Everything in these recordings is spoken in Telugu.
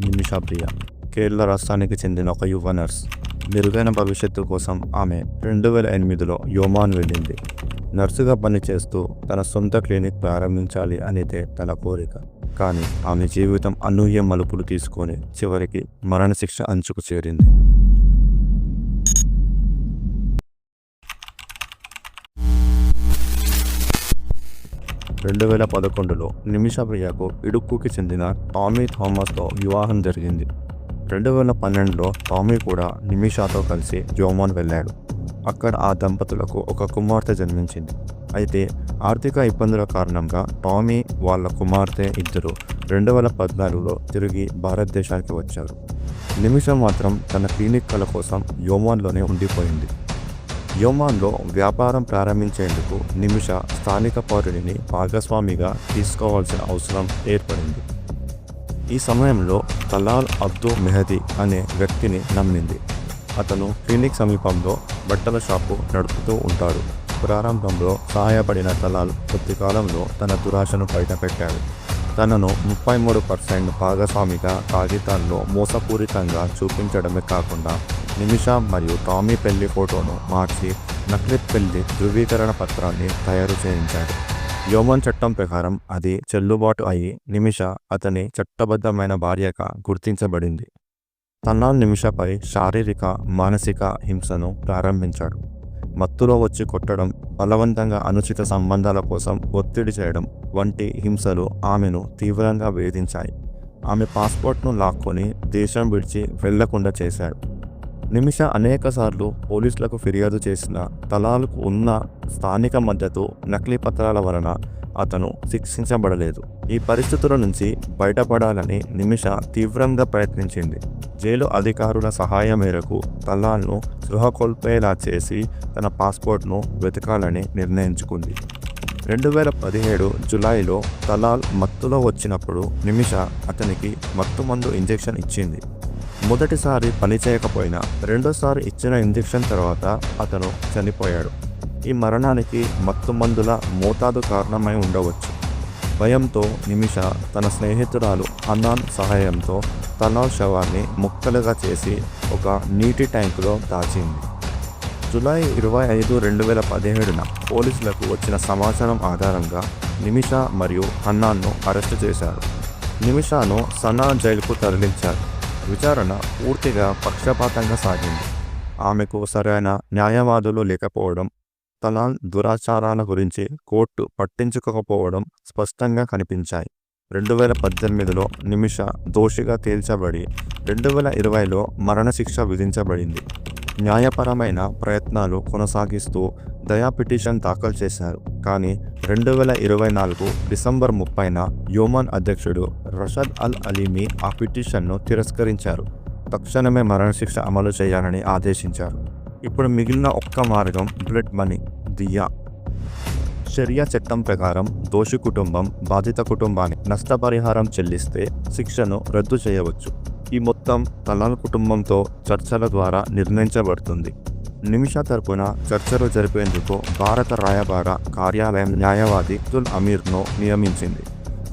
నిమిషా కేరళ రాష్ట్రానికి చెందిన ఒక యువ నర్స్. మెరుగైన భవిష్యత్తు కోసం ఆమె రెండు వేల ఎనిమిదిలో యోమాన్ వెళ్ళింది. నర్సుగా పనిచేస్తూ తన సొంత క్లినిక్ ప్రారంభించాలి అనేదే తన కోరిక. కానీ ఆమె జీవితం అనూహ్య మలుపులు తీసుకొని చివరికి మరణశిక్ష అంచుకు చేరింది. రెండు వేల పదకొండులో నిమిషా ప్రియకు ఇడుక్కుకి చెందిన టామీ థామస్తో వివాహం జరిగింది. రెండు వేల పన్నెండులో టామీ కూడా నిమిషాతో కలిసి జోమాన్ వెళ్ళాడు. అక్కడ ఆ దంపతులకు ఒక కుమార్తె జన్మించింది. అయితే ఆర్థిక ఇబ్బందుల కారణంగా టామీ వాళ్ళ కుమార్తె ఇద్దరు రెండు వేల పద్నాలుగులో తిరిగి భారతదేశానికి వచ్చారు. నిమిషం మాత్రం తన క్లినిక్ కల కోసం యోమాన్లోనే ఉండిపోయింది. యోమాన్లో వ్యాపారం ప్రారంభించేందుకు నిమిష స్థానిక పౌరుడిని భాగస్వామిగా తీసుకోవాల్సిన అవసరం ఏర్పడింది. ఈ సమయంలో తలాల్ అబ్దు మెహదీ అనే వ్యక్తిని నమ్మింది. అతను క్లినిక్ సమీపంలో బట్టల షాపు నడుపుతూ ఉంటాడు. ప్రారంభంలో సహాయపడిన తలాల్ కొద్ది కాలంలో తన దురాశను బయటపెట్టాడు. తనను ముప్పై మూడు పర్సెంట్ భాగస్వామిగా కాగితాల్లో మోసపూరితంగా చూపించడమే కాకుండా నిమిష మరియు టామీ పెళ్ళి ఫోటోను మార్చి నక్లిత్ పెళ్ళి ధృవీకరణ పత్రాన్ని తయారు చేయించాడు. యోమన్ చట్టం ప్రకారం అది చెల్లుబాటు అయి నిమిష అతని చట్టబద్ధమైన భార్యగా గుర్తించబడింది. తన్నాల్ నిమిషపై శారీరక మానసిక హింసను ప్రారంభించాడు. మత్తులో వచ్చి కొట్టడం బలవంతంగా అనుచిత సంబంధాల కోసం ఒత్తిడి చేయడం వంటి హింసలు ఆమెను తీవ్రంగా వేధించాయి. ఆమె పాస్పోర్ట్ను లాక్కొని దేశం విడిచి వెళ్ళకుండా చేశాడు. నిమిష అనేకసార్లు పోలీసులకు ఫిర్యాదు చేసిన తలాలకు ఉన్న స్థానిక మద్దతు నకిలీ పత్రాల వలన అతను శిక్షించబడలేదు. ఈ పరిస్థితుల నుంచి బయటపడాలని నిమిష తీవ్రంగా ప్రయత్నించింది. జైలు అధికారుల సహాయం మేరకు తలాల్ను స్పృహ కోల్పోయేలా చేసి తన పాస్పోర్ట్ను వెతకాలని నిర్ణయించుకుంది. రెండు వేల పదిహేడు జులైలో తలాల్ మత్తులో వచ్చినప్పుడు నిమిష అతనికి మత్తు మందు ఇంజెక్షన్ ఇచ్చింది. మొదటిసారి పని చేయకపోయినా రెండోసారి ఇచ్చిన ఇంజెక్షన్ తర్వాత అతను చనిపోయాడు. ఈ మరణానికి మత్తు మందుల మోతాదు కారణమై ఉండవచ్చు. భయంతో నిమిష తన స్నేహితురాలు హన్నాన్ సహాయంతో తన శవాన్ని ముక్కలుగా చేసి ఒక నీటి ట్యాంకులో దాచింది. జూలై ఇరవై ఐదు రెండు వేల పదిహేడున పోలీసులకు వచ్చిన సమాచారం ఆధారంగా నిమిష మరియు హన్నాన్ను అరెస్టు చేశారు. నిమిషాను సనా జైలుకు తరలించారు. విచారణ పూర్తిగా పక్షపాతంగా సాగింది. ఆమెకు సరైన న్యాయవాదులు లేకపోవడం తలాల్ దురాచారాల గురించి కోర్టు పట్టించుకోకపోవడం స్పష్టంగా కనిపించాయి. రెండు వేల పద్దెనిమిదిలో నిమిష దోషిగా తేల్చబడి రెండు వేల ఇరవైలో మరణశిక్ష విధించబడింది. న్యాయపరమైన ప్రయత్నాలు కొనసాగిస్తూ దయా పిటిషన్ దాఖలు చేశారు. కానీ రెండు వేల ఇరవై నాలుగు డిసెంబర్ ముప్పైన యోమన్ అధ్యక్షుడు రషద్ అల్ అలీమి ఆ పిటిషన్ను తిరస్కరించారు. తక్షణమే మరణశిక్ష అమలు చేయాలని ఆదేశించారు. ఇప్పుడు మిగిలిన ఒక్క మార్గం బ్లడ్ మనీ దియా. షరియా చట్టం ప్రకారం దోషి కుటుంబం బాధిత కుటుంబానికి నష్టపరిహారం చెల్లిస్తే శిక్షను రద్దు చేయవచ్చు. ఈ మొత్తం తలాల్ కుటుంబంతో చర్చల ద్వారా నిర్ణయించబడుతుంది. నిమిష తరపున చర్చలు జరిపేందుకు భారత రాయబార కార్యాలయం న్యాయవాది అబ్దుల్ అమీర్ను నియమించింది.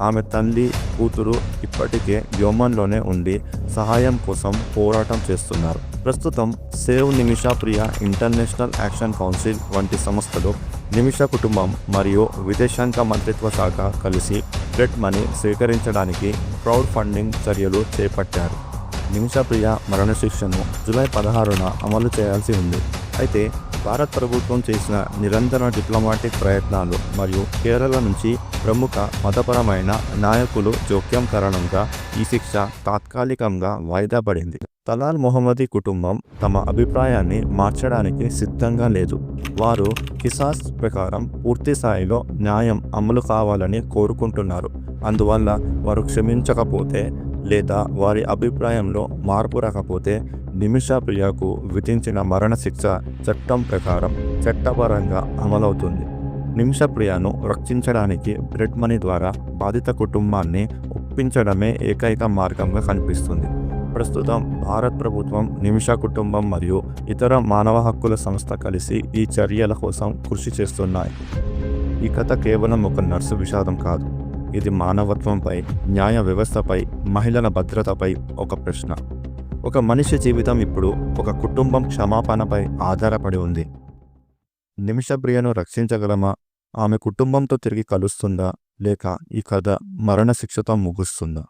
ఆమె తల్లి కూతురు ఇప్పటికే యోమన్లోనే ఉండి సహాయం కోసం పోరాటం చేస్తున్నారు. ప్రస్తుతం save Nimisha Priya international action council వంటి సంస్థలు నిమిష కుటుంబం మరియు విదేశాంగ మంత్రిత్వ శాఖ కలిసి బ్లడ్ మనీ స్వీకరించడానికి క్రౌడ్ ఫండింగ్ చర్యలు చేపట్టారు. నిమిషప్రియ మరణశిక్షను జూలై పదహారున అమలు చేయాల్సి ఉంది. అయితే భారత్ ప్రభుత్వం చేసిన నిరంతర డిప్లొమాటిక్ ప్రయత్నాలు మరియు కేరళ నుంచి ప్రముఖ మతపరమైన నాయకులు జోక్యం కారణంగా ఈ శిక్ష తాత్కాలికంగా వాయిదా పడింది. తలాల్ మొహమ్మదీ కుటుంబం తమ అభిప్రాయాన్ని మార్చడానికి సిద్ధంగా లేదు. వారు కిసాస్ ప్రకారం పూర్తి స్థాయిలో న్యాయం అమలు కావాలని కోరుకుంటున్నారు. అందువల్ల వారు క్షమించకపోతే లేదా వారి అభిప్రాయంలో మార్పు రాకపోతే నిమిషా ప్రియకు విధించిన మరణశిక్ష చట్టం ప్రకారం చట్టపరంగా అమలవుతుంది. నిమిషప్రియను రక్షించడానికి బ్రెడ్ మనీ ద్వారా బాధిత కుటుంబాన్ని ఒప్పించడమే ఏకైక మార్గంగా కనిపిస్తుంది. ప్రస్తుతం భారత్ ప్రభుత్వం నిమిష కుటుంబం మరియు ఇతర మానవ హక్కుల సంస్థ కలిసి ఈ చర్యల కోసం కృషి చేస్తున్నాయి. ఈ కథ కేవలం ఒక నర్సు విషాదం కాదు. ఇది మానవత్వంపై న్యాయ వ్యవస్థపై మహిళల భద్రతపై ఒక ప్రశ్న. ఒక మనిషి జీవితం ఇప్పుడు ఒక కుటుంబం క్షమాపణపై ఆధారపడి ఉంది. నిమిషప్రియను రక్షించగలమా? ఆమె కుటుంబంతో తిరిగి కలుస్తుందా? లేక ఈ కథ మరణశిక్షతో ముగుస్తుందా?